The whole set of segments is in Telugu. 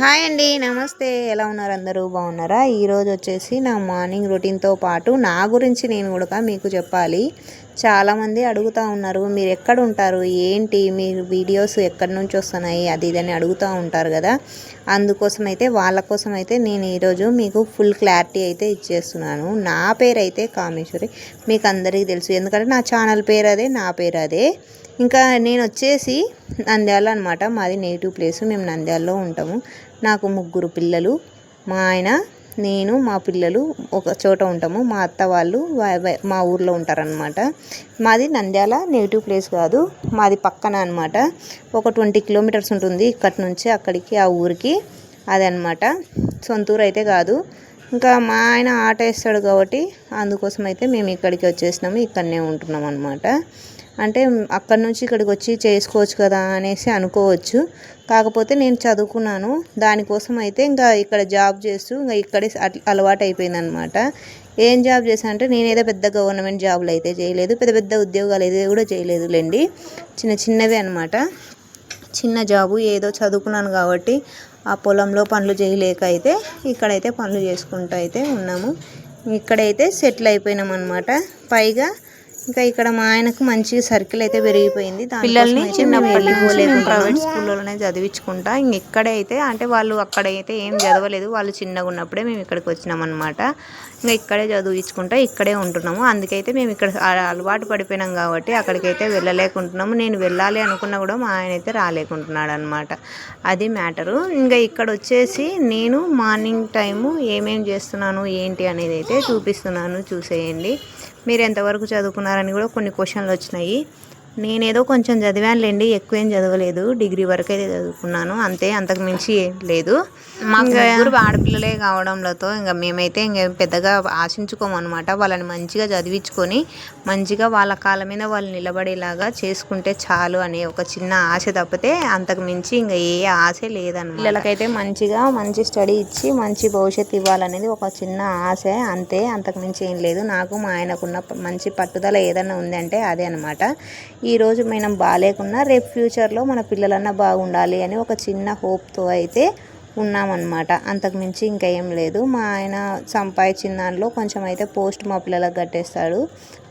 హాయ్ అండి నమస్తే. ఎలా ఉన్నారు అందరూ? బాగున్నారా? ఈరోజు వచ్చేసి నా మార్నింగ్ రొటీన్తో పాటు నా గురించి నేను కూడా మీకు చెప్పాలి. చాలామంది అడుగుతూ ఉన్నారు మీరు ఎక్కడ ఉంటారు? ఏంటి? మీరు వీడియోస్ ఎక్కడి నుంచి వస్తున్నాయి? అది ఇదని అడుగుతూ ఉంటారు కదా. అందుకోసం అయితే వాళ్ళ కోసం అయితే నేను ఈరోజు మీకు ఫుల్ క్లారిటీ అయితే ఇచ్చేస్తున్నాను. నా పేరు అయితే కామేశ్వరి. మీకు అందరికీ తెలుసు. ఎందుకంటే నా ఛానల్ పేరు అదే నా పేరు అదే. ఇంకా నేను వచ్చేసి నంద్యాల అనమాట మాది నేటివ్ ప్లేస్. మేము నంద్యాలలో ఉంటాము. నాకు ముగ్గురు పిల్లలు. మా ఆయన నేను మా పిల్లలు ఒక చోట ఉంటాము. మా అత్త వాళ్ళు మా ఊర్లో ఉంటారనమాట మాది నంద్యాల నేటివ్ ప్లేస్ కాదు. మాది పక్కన అనమాట ఒక ట్వంటీ కిలోమీటర్స్ ఉంటుంది ఇక్కడి నుంచి అక్కడికి ఆ ఊరికి. అదనమాట సొంత ఊరు అయితే కాదు. ఇంకా మా ఆయన ఆట వేస్తాడు కాబట్టి అందుకోసం అయితే మేము ఇక్కడికి వచ్చేసినాము. ఇక్కడనే ఉంటున్నాం అనమాట అంటే అక్కడి నుంచి ఇక్కడికి వచ్చి చేసుకోవచ్చు కదా అనేసి అనుకోవచ్చు. కాకపోతే నేను చదువుకున్నాను. దానికోసం అయితే ఇంకా ఇక్కడ జాబ్ చేస్తూ ఇంకా ఇక్కడే అలవాటు అయిపోయింది అనమాట ఏం జాబ్ చేశాను అంటే నేనేదో పెద్ద గవర్నమెంట్ జాబులు అయితే చేయలేదు. పెద్ద పెద్ద ఉద్యోగాలు అయితే కూడా చేయలేదు లేండి చిన్న చిన్నవి అనమాట. చిన్న జాబు ఏదో చదువుకున్నాను కాబట్టి ఆ పొలంలో పనులు చేయలేక అయితే ఇక్కడైతే పనులు చేసుకుంటూ అయితే ఉన్నాము. ఇక్కడైతే సెటిల్ అయిపోయినాం అనమాట పైగా ఇంకా ఇక్కడ మా ఆయనకు మంచి సర్కిల్ అయితే పెరిగిపోయింది. పిల్లల్ని చిన్నప్పటి ప్రైవేట్ స్కూల్లోనే చదివించుకుంటా. ఇంక ఇక్కడే అయితే అంటే వాళ్ళు అక్కడైతే ఏం చదవలేదు. వాళ్ళు చిన్నగా ఉన్నప్పుడే మేము ఇక్కడికి వచ్చినాం అనమాట ఇంకా ఇక్కడే చదివించుకుంటా ఇక్కడే ఉంటున్నాము. అందుకైతే మేము ఇక్కడ అలవాటు పడిపోయినాం కాబట్టి అక్కడికైతే వెళ్ళలేకుంటున్నాము. నేను వెళ్ళాలి అనుకున్నా కూడా మా ఆయన అయితే రాలేకుంటున్నాడు అనమాట అది మ్యాటరు. ఇంకా ఇక్కడ వచ్చేసి నేను మార్నింగ్ టైము ఏమేం చేస్తున్నాను ఏంటి అనేది అయితే చూపిస్తున్నాను. చూసేయండి. మీరు ఎంతవరకు చదువుకున్నారని కూడా కొన్ని క్వశ్చన్లు వచ్చినాయి. నేనేదో కొంచెం చదివానులేండి ఎక్కువ ఏం చదవలేదు డిగ్రీ వరకు అయితే చదువుకున్నాను అంతే అంతకు మించి ఏం లేదు. మాకు ముగ్గురు ఆడపిల్లలే కావడంతో ఇంకా మేమైతే ఇంకా పెద్దగా ఆశించుకోమన్నమాట వాళ్ళని మంచిగా చదివించుకొని మంచిగా వాళ్ళ కాళ్ళ మీద వాళ్ళు నిలబడేలాగా చేసుకుంటే చాలు అనే ఒక చిన్న ఆశ తప్పితే అంతకు మించి ఇంకా ఏ ఆశ లేదన్నమాట పిల్లలకైతే మంచిగా మంచి స్టడీ ఇచ్చి మంచి భవిష్యత్తు ఇవ్వాలనేది ఒక చిన్న ఆశ అంతే అంతకు మించి ఏం లేదు. నాకు మా ఆయనకున్న మంచి పట్టుదల ఏదైనా ఉందంటే అదే అనమాట. ఈరోజు మనం బాగాలేకున్నా రేపు ఫ్యూచర్లో మన పిల్లలన్నా బాగుండాలి అని ఒక చిన్న హోప్తో అయితే ఉన్నామన్నమాట. అంతకుమించి ఇంకా ఏం లేదు. మా ఆయన సంపాదించిన దాంట్లో కొంచెం అయితే పోస్ట్ మా పిల్లలకు కట్టేస్తాడు.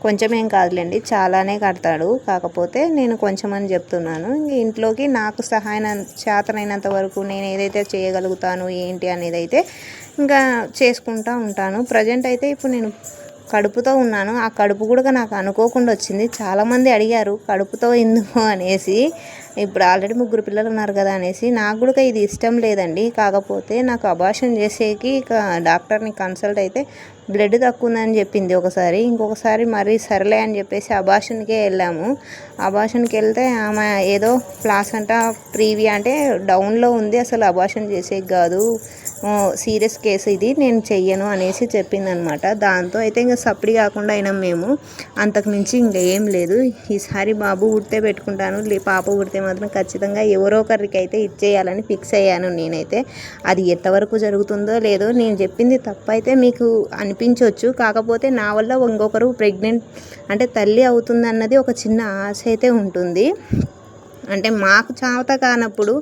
కొంచెం ఏం కాదులేండి చాలానే కడతాడు. కాకపోతే నేను కొంచెం అని చెప్తున్నాను. ఇంక ఇంట్లోకి నాకు సహాయం చేతనైనంత వరకు నేను ఏదైతే చేయగలుగుతాను ఏంటి అనేది అయితే ఇంకా చేసుకుంటా ఉంటాను. ప్రజెంట్ అయితే ఇప్పుడు నేను కడుపుతో ఉన్నాను. ఆ కడుపు కూడా నాకు అనుకోకుండా వచ్చింది. చాలామంది అడిగారు కడుపుతో ఎందుకు? అనేసి. ఇప్పుడు ఆల్రెడీ ముగ్గురు పిల్లలు ఉన్నారు కదా అనేసి. నాకు కూడా ఇది ఇష్టం లేదండి. కాకపోతే నాకు అబార్షన్ చేసేకి ఇక డాక్టర్ని కన్సల్ట్ అయితే బ్లడ్ తక్కువ ఉందని చెప్పింది ఒకసారి. ఇంకొకసారి మరీ సరేలే అని చెప్పేసి అబార్షన్కే వెళ్ళాము. అబార్షన్కి వెళ్తే ఆమె ఏదో ప్లాసంటా ప్రీవి అంటే డౌన్లో ఉంది. అసలు అబార్షన్ చేసేకి కాదు. సీరియస్ కేసు ఇది నేను చెయ్యను అనేసి చెప్పిందనమాట. దాంతో అయితే ఇంకా సప్డి కాకుండా అయినాం మేము. అంతకుమించి ఇంకా ఏం లేదు. ఈసారి బాబు ఉడితే పెట్టుకుంటాను లే పాప ఉడితే మాత్రం ఖచ్చితంగా ఎవరో ఒకరికి అయితే ఇచ్చేయాలని ఫిక్స్ అయ్యాను నేనైతే. అది ఎంతవరకు జరుగుతుందో లేదో నేను చెప్పింది తప్పైతే మీకు అనిపించవచ్చు కాకపోతే నా వల్ల ఇంకొకరు ప్రెగ్నెంట్ అంటే తల్లి అవుతుందన్నది ఒక చిన్న ఆశ అయితే ఉంటుంది. అంటే మాకు చావత కానప్పుడు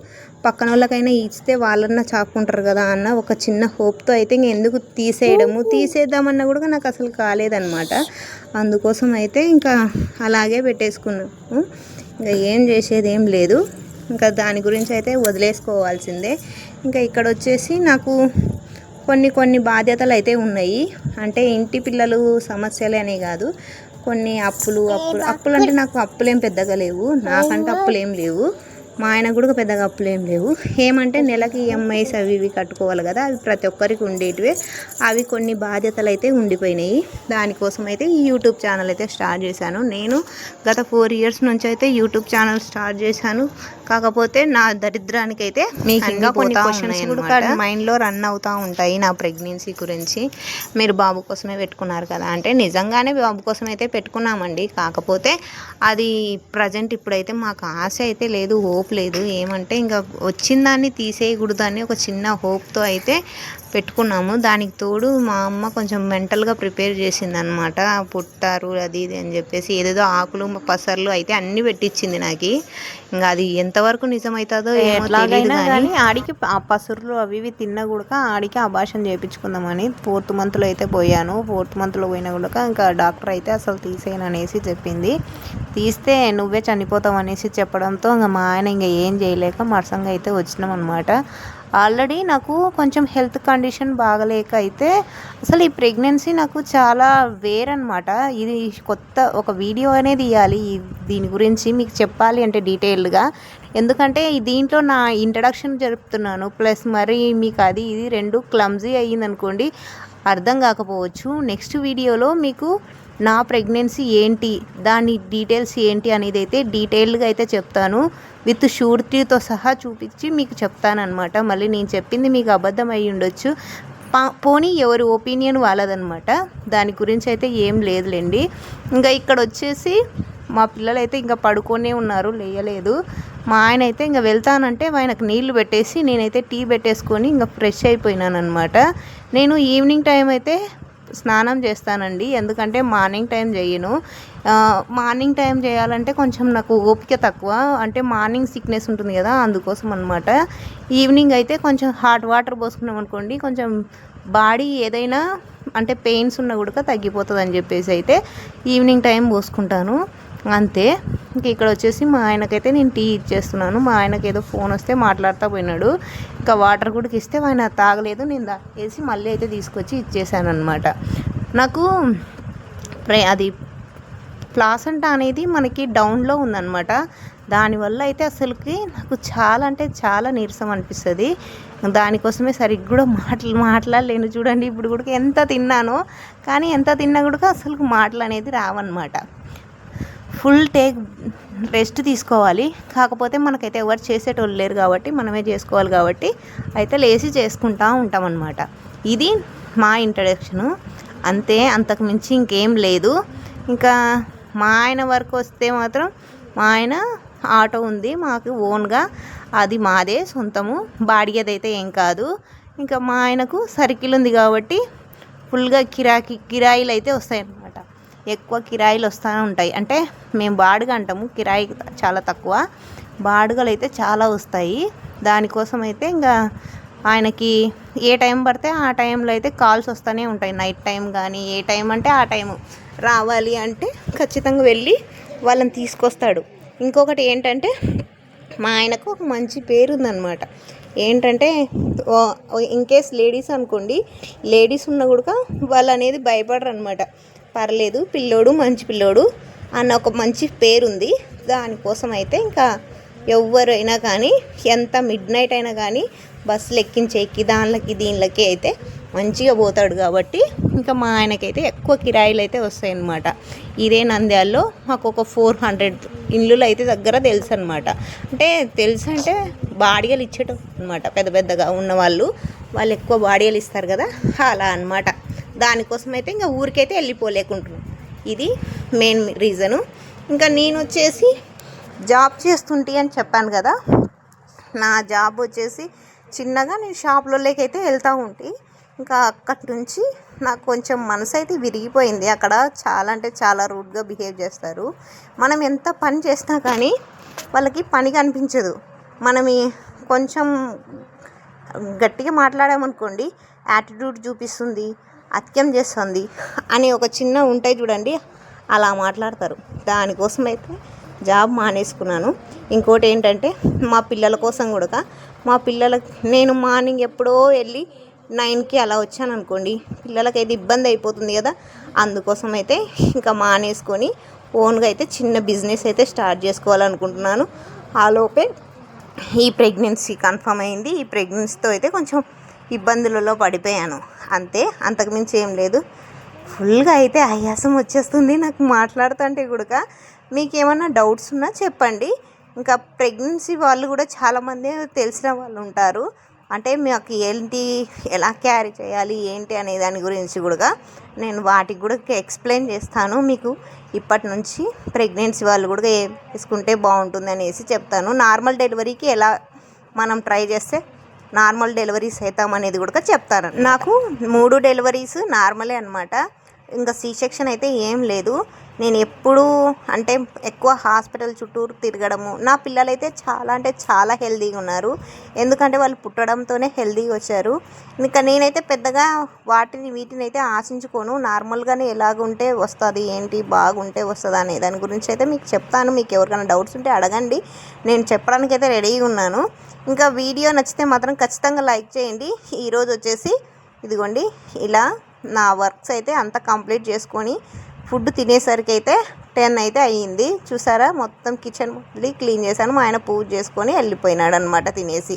పక్కన వాళ్ళకైనా ఇస్తే వాళ్ళన్నా చాకుంటారు కదా అన్న ఒక చిన్న హోప్తో అయితే ఇంక ఎందుకు తీసేయడము? తీసేద్దామన్నా కూడా నాకు అసలు కాలేదన్నమాట. అందుకోసం అయితే ఇంకా అలాగే పెట్టేసుకున్నాము. ఇంకా ఏం చేసేది ఏం లేదు. ఇంకా దాని గురించి అయితే వదిలేసుకోవాల్సిందే. ఇంకా ఇక్కడ వచ్చేసి నాకు కొన్ని కొన్ని బాధ్యతలు అయితే ఉన్నాయి. అంటే ఇంటి పిల్లలు సమస్యలే అనే కాదు. కొన్ని అప్పులు అప్పులు అప్పులు అంటే నాకు అప్పులేం పెద్దగా లేవు. నాకంటే అప్పులు లేవు. మా ఆయన కూడా పెద్దగా అప్పులు ఏం లేవు. ఏమంటే నెలకి ఈఎంఐస్ అవి ఇవి కట్టుకోవాలి కదా అవి ప్రతి ఒక్కరికి ఉండేటివే. అవి కొన్ని బాధ్యతలు అయితే ఉండిపోయినాయి. దానికోసం అయితే ఈ యూట్యూబ్ ఛానల్ అయితే స్టార్ట్ చేశాను. నేను గత ఫోర్ ఇయర్స్ నుంచి అయితే యూట్యూబ్ ఛానల్ స్టార్ట్ చేశాను. కాకపోతే నా దరిద్రానికి అయితే మీకు ఇంకా కొన్ని క్వశ్చన్స్ కూడా మైండ్లో రన్ అవుతూ ఉంటాయి నా ప్రెగ్నెన్సీ గురించి. మీరు బాబు కోసమే పెట్టుకున్నారు కదా. అంటే నిజంగానే బాబు కోసం అయితే పెట్టుకున్నామండి. కాకపోతే అది ప్రజెంట్ ఇప్పుడైతే మాకు ఆశ అయితే లేదు హోప్ లేదు. ఏమంటే ఇంకా వచ్చిన దాన్ని తీసేయకూడదు అని ఒక చిన్న హోప్తో అయితే పెట్టుకున్నాము. దానికి తోడు మా అమ్మ కొంచెం మెంటల్గా ప్రిపేర్ చేసింది అనమాట పుట్టారు అది ఇది అని చెప్పేసి ఏదేదో ఆకులు పసర్లు అయితే అన్నీ పెట్టించింది నాకు. ఇంకా అది ఎంతవరకు నిజమవుతుందో తెలియదు కానీ ఆడికి ఆ పసర్లు అవి ఇవి తిన్నా కూడా ఆడికి అభాషణ చేయించుకుందామని ఫోర్త్ మంత్లో అయితే పోయాను. ఫోర్త్ మంత్లో పోయినా కూడా ఇంకా డాక్టర్ అయితే అసలు తీసేయను అనేసి చెప్పింది. తీస్తే నువ్వే చనిపోతావు అనేసి చెప్పడంతో ఇంకా మా ఆయన ఇంకా ఏం చేయలేక మరసంగా అయితే వచ్చినాం అనమాట ఆల్రెడీ నాకు కొంచెం హెల్త్ కండిషన్ బాగలేక అయితే అసలు ఈ ప్రెగ్నెన్సీ నాకు చాలా వేరనమాట ఇది కొత్త ఒక వీడియో అనేది ఇవ్వాలి దీని గురించి మీకు చెప్పాలి అంటే డీటెయిల్డ్గా. ఎందుకంటే దీంట్లో నా ఇంట్రడక్షన్ జరుపుతున్నాను. ప్లస్ మరి మీకు అది ఇది రెండు క్లమ్జీ అయ్యిందనుకోండి అర్థం కాకపోవచ్చు. నెక్స్ట్ వీడియోలో మీకు నా ప్రెగ్నెన్సీ ఏంటి దాని డీటెయిల్స్ ఏంటి అనేది అయితే డీటెయిల్డ్గా అయితే చెప్తాను. విత్ షూరిటీతో సహా చూపించి మీకు చెప్తానమాట మళ్ళీ నేను చెప్పింది మీకు అబద్ధం అయి ఉండొచ్చు. పా పోనీ ఎవరి ఒపీనియన్ వాళ్ళదనమాట దాని గురించి అయితే ఏం లేదులేండి. ఇంకా ఇక్కడ వచ్చేసి మా పిల్లలు అయితే ఇంకా పడుకొనే ఉన్నారు లేయలేదు. మా ఆయన అయితే ఇంకా వెళ్తానంటే ఆయనకు నీళ్ళు పెట్టేసి నేనైతే టీ పెట్టేసుకొని ఇంకా ఫ్రెష్ అయిపోయినాను అనమాట నేను ఈవినింగ్ టైం అయితే స్నానం చేస్తానండి. ఎందుకంటే మార్నింగ్ టైం చేయను. మార్నింగ్ టైం చేయాలంటే కొంచెం నాకు ఓపిక తక్కువ. అంటే మార్నింగ్ సిక్నెస్ ఉంటుంది కదా అందుకోసం అనమాట ఈవినింగ్ అయితే కొంచెం హాట్ వాటర్ పోసుకున్నాం అనుకోండి కొంచెం బాడీ ఏదైనా అంటే పెయిన్స్ ఉన్నా కూడా తగ్గిపోతుంది అని చెప్పేసి అయితే ఈవినింగ్ టైం పోసుకుంటాను. అంతే. ఇంక ఇక్కడ వచ్చేసి మా ఆయనకైతే నేను టీ ఇచ్చేస్తున్నాను. మా ఆయనకి ఏదో ఫోన్ వస్తే మాట్లాడుతూ పోయినాడు. ఇంకా వాటర్ కూడా ఇస్తే ఆయన తాగలేదు. నేను తాగేసి మళ్ళీ అయితే తీసుకొచ్చి ఇచ్చేసాను అనమాట నాకు ప్రే అది ప్లాసంట అనేది మనకి డౌన్లో ఉందన్నమాట. దానివల్ల అయితే అసలుకి నాకు చాలా అంటే చాలా నీరసం అనిపిస్తుంది. దానికోసమే సరిగ్గా కూడా మాటలు మాట్లాడలేను చూడండి. ఇప్పుడు కూడా ఎంత తిన్నానో కానీ ఎంత తిన్నా కూడా అసలు మాటలు అనేది రావన్నమాట. ఫుల్ టేక్ రెస్ట్ తీసుకోవాలి. కాకపోతే మనకైతే ఎవరు చేసేటోళ్ళు లేరు కాబట్టి మనమే చేసుకోవాలి కాబట్టి అయితే లేచి చేసుకుంటా ఉంటాం అన్నమాట ఇది మా ఇంట్రడక్షను అంతే అంతకు మించి ఇంకేం లేదు. ఇంకా మా ఆయన వరకు వస్తే మాత్రం మా ఆయన ఆటో ఉంది. మాకు ఓన్గా అది మాదే సొంతము. బాడిగదైతే ఏం కాదు. ఇంకా మా ఆయనకు సర్కిల్ ఉంది కాబట్టి ఫుల్గా కిరాకి కిరాయిలు అయితే వస్తాయి అన్నమాట ఎక్కువ కిరాయిలు వస్తూనే ఉంటాయి. అంటే మేము బాడుగ అంటాము కిరాయి చాలా తక్కువ. బాడుగలు అయితే చాలా వస్తాయి. దానికోసం అయితే ఇంకా ఆయనకి ఏ టైం పడితే ఆ టైంలో అయితే కాల్స్ వస్తూనే ఉంటాయి. నైట్ టైం కానీ ఏ టైం అంటే ఆ టైము. రావాలి అంటే ఖచ్చితంగా వెళ్ళి వాళ్ళని తీసుకొస్తాడు. ఇంకొకటి ఏంటంటే మా ఆయనకు ఒక మంచి పేరు ఉందన్నమాట ఏంటంటే ఇన్ కేస్ లేడీస్ అనుకోండి లేడీస్ ఉన్న కూడా వాళ్ళు అనేది భయపడరు అనమాట పర్లేదు పిల్లోడు మంచి పిల్లోడు అన్న ఒక మంచి పేరు ఉంది దానికోసం అయితే ఇంకా ఎవరైనా కానీ ఎంత మిడ్ నైట్ అయినా కానీ బస్సులు ఎక్కించేకి దానిలకి దీనిలకి అయితే మంచిగా పోతాడు కాబట్టి ఇంకా మా ఆయనకైతే ఎక్కువ కిరాయిలు అయితే వస్తాయి అన్నమాట ఇదే నంద్యాల్లో మాకు ఒక ఫోర్ హండ్రెడ్ ఇల్లులు అయితే దగ్గర తెలుసు అనమాట అంటే తెలుసు అంటే బాడిగలు ఇచ్చేటప్పుడు అనమాట పెద్ద పెద్దగా ఉన్నవాళ్ళు. వాళ్ళు ఎక్కువ బాడిగలు ఇస్తారు కదా అలా అన్నమాట. దానికోసం అయితే ఇంకా ఊరికైతే వెళ్ళిపోలేకుంటున్నాం. ఇది మెయిన్ రీజను. ఇంకా నేను వచ్చేసి జాబ్ చేస్తుంటే అని చెప్పాను కదా. నా జాబ్ వచ్చేసి చిన్నగా నేను షాప్లోకైతే అయితే వెళ్తూ ఉంటే. ఇంకా అక్కడి నుంచి నాకు కొంచెం మనసు అయితే విరిగిపోయింది. అక్కడ చాలా అంటే చాలా రూడ్గా బిహేవ్ చేస్తారు. మనం ఎంత పని చేసినా కానీ వాళ్ళకి పని కనిపించదు. మనం కొంచెం గట్టిగా మాట్లాడామనుకోండి యాటిట్యూడ్ చూపిస్తుంది అత్యం చేస్తుంది అని ఒక చిన్న ఉంటాయి చూడండి అలా మాట్లాడతారు. దానికోసం అయితే జాబ్ మానేసుకున్నాను. ఇంకోటి ఏంటంటే మా పిల్లల కోసం కూడా మా పిల్లలకి నేను మార్నింగ్ ఎప్పుడో వెళ్ళి నైన్కి అలా వచ్చాను అనుకోండి పిల్లలకైతే ఇబ్బంది అయిపోతుంది కదా. అందుకోసం అయితే ఇంకా మానేసుకొని ఓన్గా అయితే చిన్న బిజినెస్ అయితే స్టార్ట్ చేసుకోవాలనుకుంటున్నాను. ఆ లోపే ఈ ప్రెగ్నెన్సీ కన్ఫర్మ్ అయింది. ఈ ప్రెగ్నెన్సీతో అయితే కొంచెం ఇబ్బందులలో పడిపోయాను. అంతే అంతకుమించి ఏం లేదు. ఫుల్గా అయితే ఆయాసం వచ్చేస్తుంది నాకు మాట్లాడుతుంటే కూడా మీకు ఏమైనా డౌట్స్ ఉన్నా చెప్పండి. ఇంకా ప్రెగ్నెన్సీ వాళ్ళు కూడా చాలామంది తెలిసిన వాళ్ళు ఉంటారు. అంటే మాకు ఏంటి ఎలా క్యారీ చేయాలి ఏంటి అనే దాని గురించి కూడా నేను వాటికి కూడా ఎక్స్ప్లెయిన్ చేస్తాను. మీకు ఇప్పటి నుంచి ప్రెగ్నెన్సీ వాళ్ళు కూడా ఏం తీసుకుంటే బాగుంటుంది అనేసి చెప్తాను. నార్మల్ డెలివరీకి ఎలా మనం ట్రై చేస్తే నార్మల్ డెలివరీస్ అవుతాం అనేది కూడా చెప్తారు. నాకు మూడు డెలివరీస్ నార్మలే అనమాట ఇంకా సీ సెక్షన్ అయితే ఏం లేదు. నేను ఎప్పుడూ అంటే ఎక్కువ హాస్పిటల్ చుట్టూరు తిరగడము. నా పిల్లలైతే చాలా అంటే చాలా హెల్తీగా ఉన్నారు. ఎందుకంటే వాళ్ళు పుట్టడంతోనే హెల్తీగా వచ్చారు. ఇంకా నేనైతే పెద్దగా వాటిని వీటిని అయితే ఆశించుకోను. నార్మల్గానే ఎలాగుంటే వస్తుంది ఏంటి బాగుంటే వస్తుంది అనే దాని గురించి అయితే మీకు చెప్తాను. మీకు ఎవరికైనా డౌట్స్ ఉంటే అడగండి. నేను చెప్పడానికి అయితే రెడీగా ఉన్నాను. ఇంకా వీడియో నచ్చితే మాత్రం ఖచ్చితంగా లైక్ చేయండి. ఈరోజు వచ్చేసి ఇదిగోండి ఇలా నా వర్క్స్ అయితే అంతా కంప్లీట్ చేసుకొని ఫుడ్ తినేసరికి అయితే టెన్ అయితే అయ్యింది. చూసారా? మొత్తం కిచెన్ మళ్ళీ క్లీన్ చేశాను. మా ఆయన పూజ చేసుకొని వెళ్ళిపోయినాడు అనమాట తినేసి.